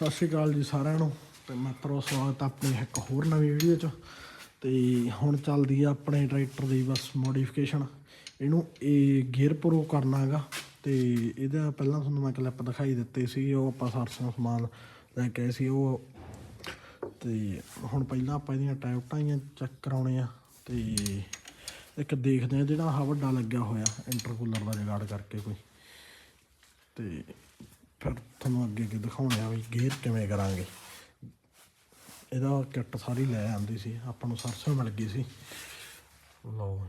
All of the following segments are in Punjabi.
ਸਤਿ ਸ਼੍ਰੀ ਅਕਾਲ ਜੀ ਸਾਰਿਆਂ ਨੂੰ। ਤੇ ਮਿੱਤਰੋ ਸਵਾਗਤ ਆ ਆਪਣੀ ਇੱਕ ਹੋਰ ਨਵੀਂ ਵੀਡੀਓ 'ਚ। ਤੇ ਹੁਣ ਚੱਲਦੀ ਆ ਆਪਣੇ ਟਰੈਕਟਰ ਦੀ ਬਸ ਮੋਡੀਫਿਕੇਸ਼ਨ ਇਹਨੂੰ ਇਹ ਗੇਅਰ ਪ੍ਰੋ ਕਰਨਾ ਹੈਗਾ। ਤੇ ਇਹਦਾ ਪਹਿਲਾਂ ਤੁਹਾਨੂੰ ਮੈਂ ਕਲਿੱਪ ਦਿਖਾਈ ਦਿੱਤੇ ਸੀ, ਉਹ ਆਪਾਂ ਸਰਸੋਂ ਸਮਾਨ ਲੈ ਕੇ ਆਏ ਸੀ ਉਹ। ਤੇ ਹੁਣ ਪਹਿਲਾਂ ਆਪਾਂ ਇਹਦੀਆਂ ਟਾਇਪਟਾਂ ਹੀ ਚੈੱਕ ਕਰਾਉਣੇ ਆ। ਤੇ ਇੱਕ ਦੇਖਦੇ ਆ ਜਿਹੜਾ ਆਹ ਵੱਡਾ ਲੱਗਿਆ ਹੋਇਆ ਇੰਟਰਕੂਲਰ ਦਾ ਜਗਾੜ ਕਰਕੇ ਕੋਈ। ਤੇ ਫਿਰ ਤੁਹਾਨੂੰ ਅੱਗੇ ਅੱਗੇ ਦਿਖਾਉਣੇ ਆ ਵੀ ਗੇਅਰ ਕਿਵੇਂ ਕਰਾਂਗੇ। ਇਹਦਾ ਕਿੱਟ ਸਾਰੀ ਲੈ ਆਂਦੀ ਸੀ, ਆਪਾਂ ਨੂੰ ਸਰਸੋਂ ਮਿਲ ਗਈ ਸੀ। ਲਓ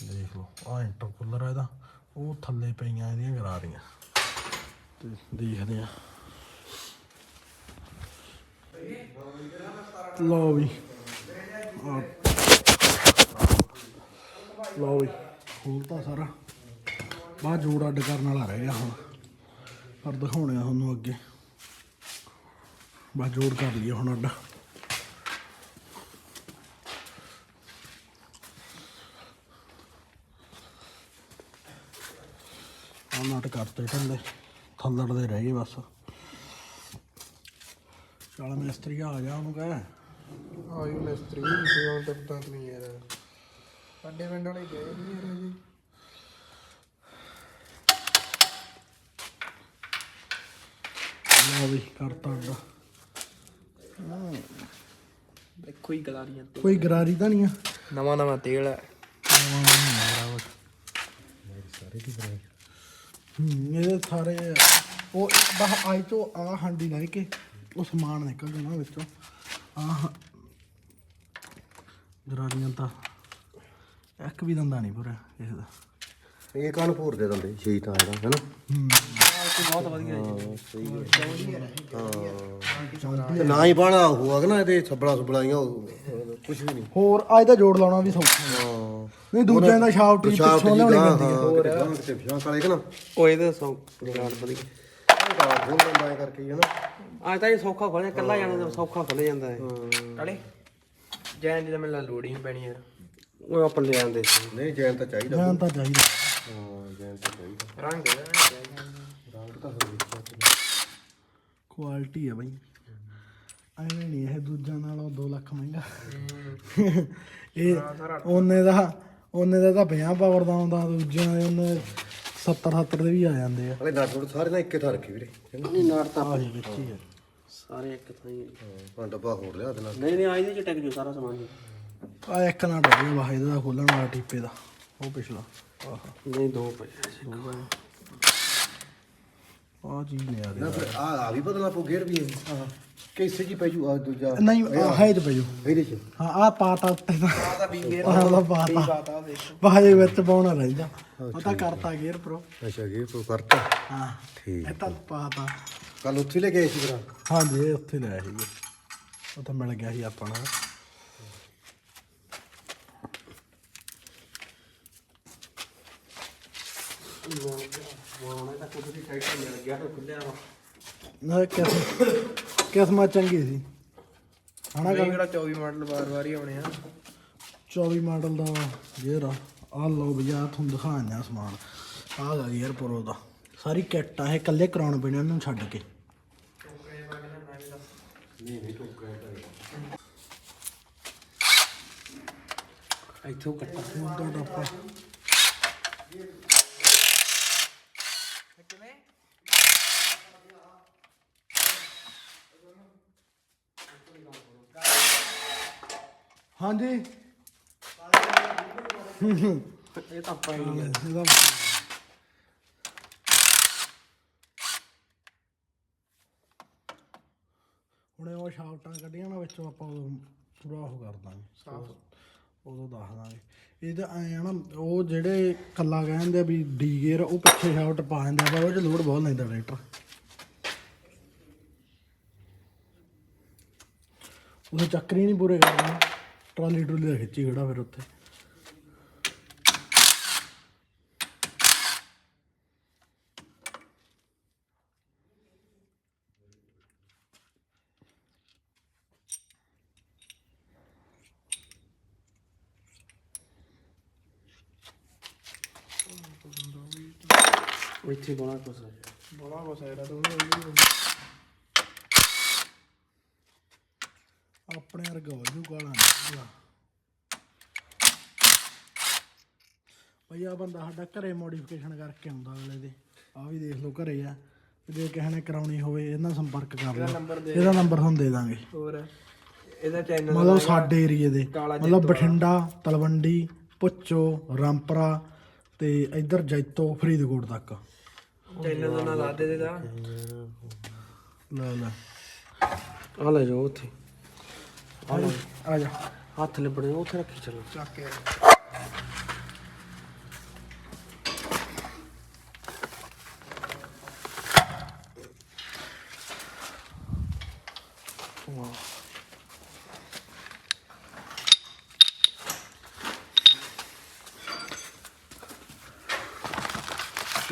ਦੇਖ ਲਓ ਆ ਇੰਟਰਕੂਲਰ ਆ ਇਹਦਾ, ਉਹ ਥੱਲੇ ਪਈਆਂ ਇਹਦੀਆਂ ਗਰਾਰੀਆਂ ਤੇ ਦੇਖਦੇ ਆ। ਲਓ ਵੀ ਲਓ ਵੀ, ਖੋਲਤਾ ਸਾਰਾ। ਬਾਅਦ ਜੋੜ ਅੱਡ ਕਰਨ ਵਾਲਾ ਰਹਿ ਗਿਆ ਹੁਣ। ਪਰ ਦਿਖਾਉਣੇ ਆ ਤੁਹਾਨੂੰ ਅੱਗੇ। ਬਸ ਜੋੜ ਕਰ ਲਈਏ ਹੁਣ ਅੱਡ। ਆ ਕਰਤੇ ਢੰਦੇ ਥੱਲੜ ਦੇ ਰਹਿ ਗਏ ਬਸ। ਚਲ ਮਿਸਤਰੀ ਆ ਜਾ ਉਹਨੂੰ ਕਹਿ। ਆਯੂ ਮਿਸਤਰੀ ਕੋਈ ਹੁਣ ਤਾਂ ਨਹੀਂ ਯਾਰ। ਸਾਡੇ ਪਿੰਡ ਵਾਲੇ ਗਏ ਨਹੀਂ ਯਾਰ ਜੀ ਲਓ ਵੀ ਕਰਤਾ ਅੱਡ ਦੇਖੋ ਹੀ ਗਲਾਰੀਆਂ ਤੇ। ਕੋਈ ਗਰਾਰੀ ਤਾਂ ਨਹੀਂ ਆ? ਨਵਾਂ ਨਵਾਂ ਤੇਲ ਹੈ ਹੂੰ ਇਹਦੇ ਸਾਰੇ ਉਹ ਬਾਹ ਆਈ ਤੋਂ ਆ ਹਾਂਡੀ ਲੈ ਕੇ ਉਹ ਸਮਾਨ ਨਿਕਲ ਜਾਣਾ ਵਿੱਚੋਂ। ਆ ਗਰਾਰੀਆਂ ਤਾਂ ਇੱਕ ਵੀ ਦੰਦਾ ਨਹੀਂ ਪੂਰਾ ਇਸ ਦਾ। ਇਹ ਕਾਹਨੂੰ ਭੋਰ ਦੇ ਦਿੰਦੇ ਛੇ ਤਾਂ ਇਹਦਾ ਹੈਨਾ ਬਹੁਤ ਵਧੀਆ ਤੇ ਨਾ ਹੀ ਬਾਣਾ ਹੋਊਗਾ ਨਾ ਇਹਦੇ ਛੱਬੜਾ ਸੁਬੜਾਈਆਂ ਕੁਝ ਵੀ ਨਹੀਂ। ਹੋਰ ਆ ਇਹਦਾ ਜੋੜ ਲਾਉਣਾ ਵੀ ਸੌਖਾ। ਹਾਂ। ਨਹੀਂ ਦੂਜਿਆਂ ਦਾ ਸ਼ਾਫਟ ਹੀ ਪਿਛਾੜ ਪਿੱਛੋਂ ਜੀ ਲਿਆਉਣੀ ਪੈਂਦੀ ਹਾਂ। ਕਿਤੇ ਪਿਛਾਂ ਕਾਲੇ ਉਹ ਇਹਦੇ ਸੌ ਵਧੀਆ ਹੀ, ਅੱਜ ਤਾਂ ਇਹ ਸੌਖਾ ਖੋਲਿਆ ਕੱਲਾ ਜਾਣਾ ਤਾਂ ਸੌਖਾ ਖੁੱਲ ਜਾਂਦਾ ਹੈ। ਕਾਲੇ ਜੈਨ ਦੀ ਤਾਂ ਮੈਨੂੰ ਲੋੜ ਹੀ ਨਹੀਂ ਪੈਣੀ ਯਾਰ। ਉਹ ਆਪਾਂ ਲੈ ਆਂਦੇ ਸੀ। ਨਹੀਂ ਜੈਨ ਤਾਂ ਚਾਹੀਦਾ। ਜਾਨ ਤਾਂ ਚਾਹੀਦਾ। ਹਾਂ ਜੈਨ ਤਾਂ ਚਾਹੀਦਾ ਰੰਗ ਰੰਗ ਤਾਂ ਫਿਰ ਵੇਖਿਆ ਕੁਆਲਿਟੀ ਆ ਬਾਈ। ਐਵੇਂ ਨਹੀਂ ਇਹ ਦੂਜਿਆਂ ਨਾਲੋਂ 2 ਲੱਖ ਮਹਿੰਗਾ। ਇਹ ਉਹਨੇ ਦਾ ਉਹਨੇ ਦਾ ਤਾਂ 50 ਪਾਵਰ ਦਾ ਆਉਂਦਾ ਦੂਜਿਆਂ ਦੇ ਉਹਨੇ 70 70 ਦੇ ਵੀ ਆ ਜਾਂਦੇ ਆ। ਹਲੇ ਨਟ ਨੁਟ ਸਾਰੇ ਨਾ ਇੱਕੇ ਥਾਂ ਰੱਖੀ ਵੀਰੇ। ਨਹੀਂ ਨਾੜ ਤਾਂ ਆਹ ਵਿੱਚ ਹੀ ਆ। ਸਾਰੇ ਇੱਕ ਥਾਂ ਹੀ ਹਾਂ ਡੱਬਾ ਹੋਰ ਲਿਆ ਦੇ ਨਾਲ ਨਹੀਂ ਨਹੀਂ ਆਈ ਦੇ ਚ ਟੈਕ ਜੋ ਸਾਰਾ ਸਮਾਨ। ਜੀ ਆ ਇੱਕ ਨਾ ਡੱਬੇ ਵਾਹ ਇਹਦਾ ਖੋਲਣ ਵਾਲਾ ਟੀਪੇ ਦਾ ਉਹ ਪਿਛਲਾ। ਆਹ ਨਹੀਂ ਦੋ ਪਏ ਆ ਚੀਜ਼ ਲਿਆ ਦੇ ਨਾ ਫਿਰ ਆ ਆ ਵੀ ਬਦਲਣਾ ਪਊ ਗੇਅਰ ਵੀ ਇਹ। ਹਾਂ। ਕਿਸੇ ਜੀ ਪੈ ਜੂ ਆ ਦੂਜਾ। ਨਹੀਂ ਆਹ ਹੈ ਤੇ ਪਈਓ ਇਹਦੇ ਚ। ਹਾਂ ਆ ਪਾਤਾ ਉੱਤੇ ਦਾ ਤਾਂ ਵੀ ਗੇਰ ਆਹ ਦਾ ਪਾਤਾ। ਪਾਤਾ ਵੇਖ ਬਾਹੇ ਵਿੱਚ ਪਾਉਣਾ ਰਹਿੰਦਾ ਉਹ ਤਾਂ ਕਰਤਾ ਗੇਅਰ ਪ੍ਰੋ ਅੱਛਾ ਗੇਅਰ ਤੋਂ ਕਰਤਾ। ਹਾਂ। ਠੀਕ ਇਹ ਤਾਂ ਪਾਤਾ। ਕੱਲ ਉੱਥੇ ਲੈ ਗਏ ਸੀ ਫਿਰ? ਹਾਂਜੀ ਇਹ ਉੱਥੇ ਲਿਆ ਸੀਗੇ। ਉਹ ਤਾਂ ਮਿਲ ਗਿਆ ਸੀ ਆਪਾਂ ਨੂੰ ਮੋਣੇ ਤਾਂ ਕੁਝ ਟਾਈਟ ਤਾਂ ਖੁੱਲਿਆ ਵਾ ਨਾ ਚੰਗੀ ਸੀ। ਹਨਾ ਗੱਲ? ਕਿਹੜਾ 24 ਮਾਡਲ ਵਾਰ-ਵਾਰ ਹੀ ਆਉਣੇ ਆ। 24 ਮਾਡਲ ਦਾ ਗੇਅਰ ਆ ਆਹ ਲਓ ਭਈਆ ਤੁਹਾਨੂੰ ਦਿਖਾਉਂਦਾ ਸਮਾਨ। ਆਹ ਗਾ ਗੇਅਰ ਪ੍ਰੋ ਦਾ। ਸਾਰੀ ਕਿੱਟ ਆ ਇਹ ਇਕੱਲੇ ਕਰਾਉਣ ਪੈਣੇ ਉਹਨੂੰ ਛੱਡ ਕੇ। ਇੱਥੋਂ ਕੱਟਾ। ਡੱਪਾ ਹਾਂਜੀ ਇਹ ਤਾਂ ਆਪਾਂ ਹੀ ਇਹਦਾ ਹੁਣੇ ਉਹ ਸ਼ਾਫਟਾਂ ਕੱਢੀਆਂ ਨਾ ਵਿੱਚੋਂ ਆਪਾਂ ਉਦੋਂ ਪੂਰਾ ਉਹ ਕਰ ਦਾਂਗੇ। ਸਾਫ਼ ਉਦੋਂ ਦੱਸ ਦਾਂਗੇ ਇਹ ਤਾਂ ਐਂ ਆ ਨਾ, ਉਹ ਜਿਹੜੇ ਕੱਲਾ ਕਹਿੰਦੇ ਆ ਵੀ ਡੀ ਗੇਅਰ ਉਹ ਪਿੱਛੇ ਸ਼ਾਫਟ ਪਾ ਦਿੰਦਾ ਆ ਪਰ ਉਹ ਚ ਲੋਡ ਬਹੁਤ ਲੈਂਦਾ ਟਰੈਕਟਰ ਉਹਦੇ ਚੱਕਰ ਹੀ ਨਹੀਂ ਪੂਰੇ ਕਰਨੇ। ਟਰਾਲੀ ਟਰੂਲੀ ਦਾ ਖਿੱਚੀ ਖੜਾ ਫਿਰ ਉੱਥੇ। ਇੱਥੇ ਬੜਾ ਕੁਛ ਹੈ ਬੜਾ ਕੁਛ ਹੈ ਤੂੰ ਆਪਣੇ ਵਰਗਾ ਹੋ ਜੂ ਕਾਲਾ ਨਹੀਂ ਭਈ ਆ ਬੰਦਾ ਸਾਡਾ ਘਰੇ ਮੋਡੀਫਿਕੇਸ਼ਨ ਕਰਕੇ ਆਉਂਦਾ ਅਗਲੇ ਦੇ। ਆ ਵੀ ਦੇਖ ਲਓ ਘਰੇ ਆ। ਜੇ ਕਿਸੇ ਨੇ ਕਰਾਉਣੀ ਹੋਵੇ ਇਹਨਾਂ ਸੰਪਰਕ ਕਰ ਲਓ। ਇਹਦਾ ਨੰਬਰ ਤੁਹਾਨੂੰ ਦੇ ਦਾਂਗੇ। ਹੋਰ ਇਹਦਾ ਚੈਨਲ ਮਤਲਬ ਸਾਡੇ ਏਰੀਏ ਦੇ। ਮਤਲਬ ਬਠਿੰਡਾ ਤਲਵੰਡੀ ਪੁੱਚੋ ਰਾਮਪਰਾ ਤੇ ਇੱਧਰ ਜੈਤੋ ਫਰੀਦਕੋਟ ਤੱਕ। ਚੈਨਲ ਦਾ ਨਾਮ ਲਾ ਦੇ ਦੇਦਾ ਲੈ ਲੈ ਆ ਲੈ ਜਾਓ ਉੱਥੇ। ਆ ਜਾ। ਹੱਥ ਲਿਬੜੇ ਉੱਥੇ ਰੱਖੀ ਚਲੋ। ਚੱਕ ਕੇ।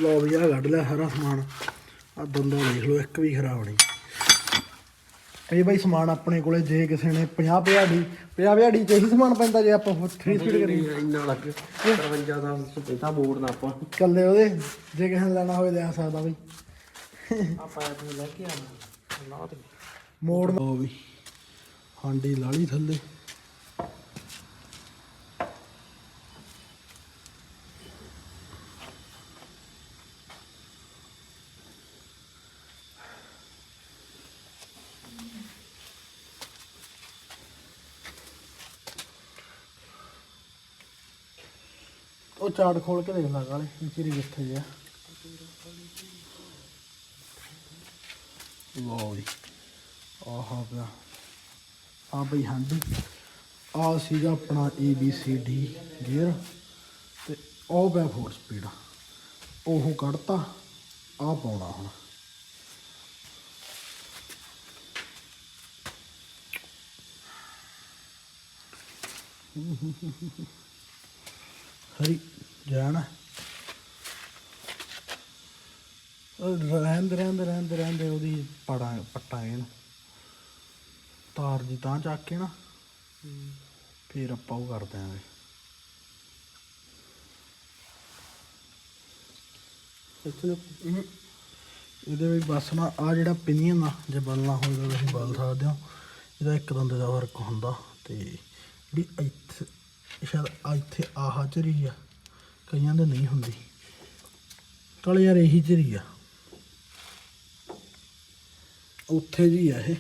ਲੋ ਵੀ ਆ ਕੱਢ ਲਿਆ ਸਾਰਾ ਸਮਾਨ। ਆ ਦੰਦਾ ਦੇਖ ਲਓ ਇੱਕ ਵੀ ਖਰਾਬ ਨਹੀਂ। ਇਹ ਬਈ ਸਮਾਨ ਆਪਣੇ ਕੋਲੇ ਜੇ ਕਿਸੇ ਨੇ 50 50 50 50 ਚ ਇਹੀ ਸਮਾਨ ਪੈਂਦਾ ਜੇ ਆਪਾਂ 3 ਸਪੀਡ ਕਰੀਏ। ਇੰਨਾ ਲੱਗ 53 ਦਾ ਸੁਪੇਤਾ ਬੋਰਡ ਨਾ ਆਪਾਂ। ਕੱਲੇ ਉਹਦੇ ਜੇ ਕਿਸੇ ਨੇ ਲੈਣਾ ਹੋਵੇ ਲੈ ਸਕਦਾ ਬਈ। ਆਪਾਂ ਇਹ ਲੈ ਕੇ ਦੇ ਮੋੜ ਉਹ ਵੀ। ਹਾਂਡੀ ਲਾਲੀ ਥੱਲੇ। ਉਹ ਚਾਟ ਖੋਲ ਕੇ ਦੇਖ ਲਾ ਕਾਲੇ ਚਿਰੀ ਕਿੱਥੇ ਗਿਆ ਵਾਓ ਜੀ, ਆਹਾ ਪਿਆ ਆ ਬਈ ਹਾਂਡੀ ਆ ਸੀਗਾ ਆਪਣਾ A B C D gear ਤੇ ਉਹ ਪਿਆ 4 ਸਪੀਡ ਉਹ ਕੱਢਤਾ ਆ ਪਾਉਣਾ ਹੁਣ। ਹਰੀ ਜਾਣਾ। ਰਹਿੰਦੇ ਰਹਿੰਦੇ ਰਹਿੰਦੇ ਰਹਿੰਦੇ ਉਹਦੀ ਪੜਾ ਪੱਟਾਂਗੇ ਇਹਨੂੰ। ਤਾਰ ਜੀ ਤਾਂ ਚੱਕ ਕੇ ਨਾ, ਫਿਰ ਆਪਾਂ ਉਹ ਕਰ ਦਿਆਂਗੇ। ਇੱਥੇ ਇਹਦੇ ਵਿੱਚ ਬਸ ਨਾ ਆ ਜਿਹੜਾ ਪਿਨੀਅਨ ਆ ਜੇ ਬਲਣਾ ਹੋਵੇ ਤਾਂ ਤੁਸੀਂ ਬਲ ਸਕਦੇ ਹੋ। ਇਹਦਾ ਇੱਕ ਦੰਦੇ ਦਾ ਫ਼ਰਕ ਹੁੰਦਾ ਤੇ ਜਿਹੜੀ ਇੱਥੇ ਸ਼ਾਇਦ ਆ ਇੱਥੇ ਆਹ ਝਰੀ ਆ। ਕਈਆਂ ਦੇ ਨਹੀਂ ਹੁੰਦੀ। ਕੱਲ ਯਾਰ ਇਹੀ ਝਰੀ ਆ। ਉੱਥੇ ਜੀ ਆ ਇਹ।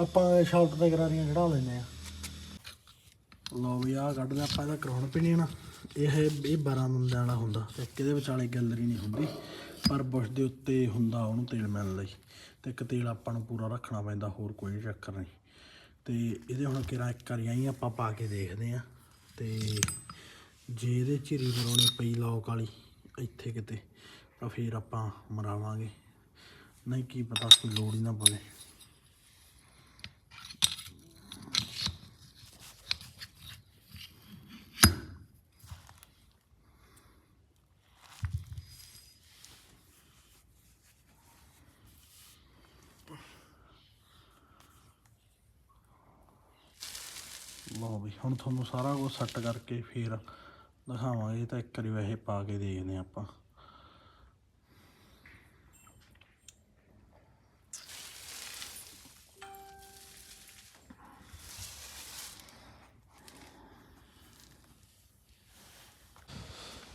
ਆਪਾਂ ਸ਼ਾਫਟ ਤੇ ਗਰਾਰੀਆਂ ਚੜਾ ਲੈਨੇ ਆ। ਲਓ ਵੀ ਆ ਕੱਢ ਲਿਆ ਆਪਾਂ ਇਹਦਾ ਕਰਾਉਣ ਪੀਣੀ ਨਾ ਇਹ ਹੈ ਇਹ 12 ਬੰਦਿਆਂ ਵਾਲਾ ਹੁੰਦਾ ਤੇ ਇੱਕ ਵਿਚਾਲੇ ਗੈਲਰੀ ਨਹੀਂ ਹੁੰਦੀ। ਪਰ ਬੁਸ਼ ਦੇ ਉੱਤੇ ਹੁੰਦਾ ਉਹਨੂੰ ਤੇਲ ਮਿਲਣ ਲਈ। ਤੇ ਇੱਕ ਤੇਲ ਆਪਾਂ ਨੂੰ ਪੂਰਾ ਰੱਖਣਾ ਪੈਂਦਾ, ਹੋਰ ਕੋਈ ਚੱਕਰ ਨਹੀਂ। ਤੇ ਇਹਦੇ ਹੁਣ ਕਿਰਾ ਇੱਕ ਵਾਰੀ ਆਈ ਆਪਾਂ ਪਾ ਕੇ ਦੇਖਦੇ ਆ ਤੇ ਜੇ ਇਹਦੇ ਝਿਰੀ ਮਰਾਉਣੀ ਪਈ ਲੋਕ ਵਾਲੀ, ਇੱਥੇ ਕਿਤੇ, ਤਾਂ ਫਿਰ ਆਪਾਂ ਮਰਾਵਾਂਗੇ। ਨਹੀਂ, ਕੀ ਪਤਾ, ਕੋਈ ਲੋੜ ਹੀ ਨਾ ਪਵੇ। ਲਓ ਵੀ ਹੁਣ ਤੁਹਾਨੂੰ ਸਾਰਾ ਕੁਝ ਸੈੱਟ ਕਰਕੇ ਫੇਰ ਦਿਖਾਵਾਂਗੇ ਤਾਂ ਇੱਕ ਵਾਰੀ ਵੈਸੇ ਪਾ ਕੇ ਦੇਖਦੇ ਹਾਂ ਆਪਾਂ।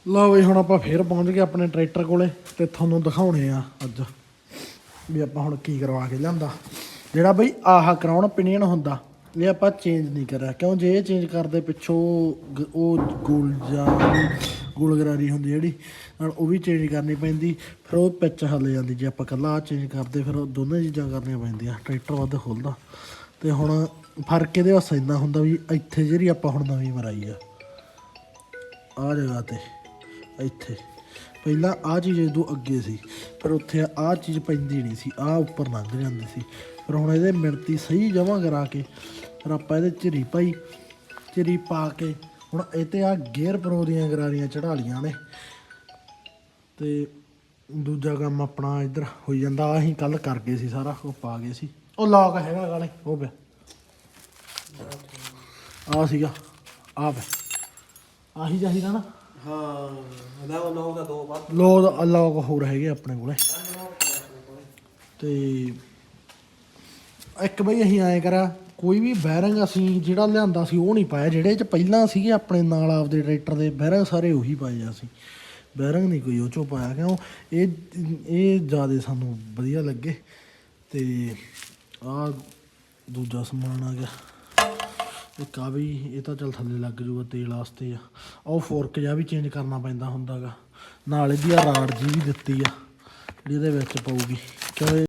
ਲਓ ਵੀ ਹੁਣ ਆਪਾਂ ਫੇਰ ਪਹੁੰਚ ਗਏ ਆਪਣੇ ਟਰੈਕਟਰ ਕੋਲੇ ਤੇ ਤੁਹਾਨੂੰ ਦਿਖਾਉਣੇ ਆ ਅੱਜ ਵੀ ਆਪਾਂ ਹੁਣ ਕੀ ਕਰਵਾ ਕੇ ਲਿਆਂਦਾ। ਜਿਹੜਾ ਬਈ ਆਹ ਕਰਾਉਣ ਪਿਨੀਅਨ ਹੁੰਦਾ ਇਹ ਆਪਾਂ ਚੇਂਜ ਨਹੀਂ ਕਰਿਆ। ਕਿਉਂ? ਜੇ ਇਹ ਚੇਂਜ ਕਰਦੇ ਪਿੱਛੋਂ ਗ- ਉਹ ਗੋਲ ਜਾਂ ਗੋਲਗਰਾਰੀ ਹੁੰਦੀ ਜਿਹੜੀ, ਨਾਲ ਉਹ ਵੀ ਚੇਂਜ ਕਰਨੀ ਪੈਂਦੀ, ਫਿਰ ਉਹ ਪਿੱਚ ਹੱਲ ਜਾਂਦੀ। ਜੇ ਆਪਾਂ ਕੱਲਾ ਆ ਚੇਂਜ ਕਰਦੇ, ਫਿਰ ਉਹ ਦੋਨੇ ਚੀਜ਼ਾਂ ਕਰਨੀਆਂ ਪੈਂਦੀਆਂ, ਟਰੈਕਟਰ ਵੱਧ ਖੁੱਲਦਾ। ਤੇ ਹੁਣ ਫ਼ਰਕ ਇਹਦੇ ਵਾਸਤੇ ਇੰਨਾ ਹੁੰਦਾ ਵੀ ਇੱਥੇ ਜਿਹੜੀ ਆਪਾਂ ਹੁਣ ਨਵੀਂ ਮਰਾਈ ਆ ਆ ਜਗ੍ਹਾ ਤੇ, ਇੱਥੇ। ਪਹਿਲਾਂ ਆ ਚੀਜ਼ ਇਦੋਂ ਅੱਗੇ ਸੀ, ਪਰ ਉੱਥੇ ਆ ਚੀਜ਼ ਪੈਂਦੀ ਨਹੀਂ ਸੀ ਆ ਉੱਪਰ ਲੰਘ ਜਾਂਦੀ ਸੀ। ਪਰ ਹੁਣ ਇਹਦੇ ਮਿਣਤੀ ਸਹੀ ਜਮਾ ਕਰਾ ਕੇ ਫਿਰ ਆਪਾਂ ਇਹਦੇ ਝਰੀ ਪਾਈ, ਝਰੀ ਪਾ ਕੇ, ਹੁਣ ਇਹ ਤੇ ਆ ਗੇਅਰ ਪ੍ਰੋ ਦੀਆਂ ਗਰਾਰੀਆਂ ਚੜਾ ਲੀਆਂ ਨੇ। ਤੇ ਦੂਜਾ ਕੰਮ ਆਪਣਾ ਇੱਧਰ ਹੋਈ ਜਾਂਦਾ ਅਸੀਂ ਕੱਲ ਕਰ ਗਏ ਸੀ ਸਾਰਾ, ਉਹ ਪਾ ਗਏ ਸੀ। ਉਹ ਲੌਕ ਹੈਗਾ ਗਾਲੇ ਉਹ ਪਿਆ। ਆ ਸੀਗਾ ਆ ਪਿਆ। ਆਹੀ ਚਾਹੀਦਾ ਨਾ। ਹਾਂ ਨਾ ਉਹ ਦਾ ਦੋ ਬਾਅਦ। ਲੋਕ ਅਲੌਗ ਹੋਰ ਹੈਗੇ ਆਪਣੇ ਕੋਲੇ। ਤੇ ਇੱਕ ਬਈ ਅਸੀਂ ਐਂ ਕਰਿਆ ਕੋਈ ਵੀ ਬੈਰਿੰਗ ਅਸੀਂ ਜਿਹੜਾ ਲਿਆਂਦਾ ਸੀ, ਉਹ ਨਹੀਂ ਪਾਇਆ। ਜਿਹੜੇ ਚ ਪਹਿਲਾਂ ਸੀਗੇ ਆਪਣੇ ਨਾਲ ਆਪਦੇ ਟਰੈਕਟਰ ਦੇ ਬੈਰਿੰਗ ਸਾਰੇ ਉਹੀ ਪਾਏ ਆ ਅਸੀਂ। ਬੈਰਿੰਗ ਨਹੀਂ ਕੋਈ ਉਹ ਚੋਂ ਪਾਇਆ, ਕਿਉਂ? ਇਹ ਇਹ ਜ਼ਿਆਦਾ ਸਾਨੂੰ ਵਧੀਆ ਲੱਗੇ। ਤੇ ਆ ਦੂਜਾ ਸਮਾਨ ਆ ਗਿਆ। ਇੱਕ ਆ ਵੀ ਇਹ ਤਾਂ ਚੱਲ ਥੱਲੇ ਲੱਗ ਜੂਗਾ ਤੇਲ ਵਾਸਤੇ ਆ। ਉਹ ਫੋਰਕ ਜਿਹਾ ਵੀ ਚੇਂਜ ਕਰਨਾ ਪੈਂਦਾ ਹੁੰਦਾਗਾ। ਨਾਲ ਇਹਦੀ ਆ ਰਾਡ ਜੀ ਵੀ ਦਿੱਤੀ ਆ, ਜਿਹੜੀ ਇਹਦੇ ਵਿੱਚ ਪਊਗੀ। ਕਿਉਂ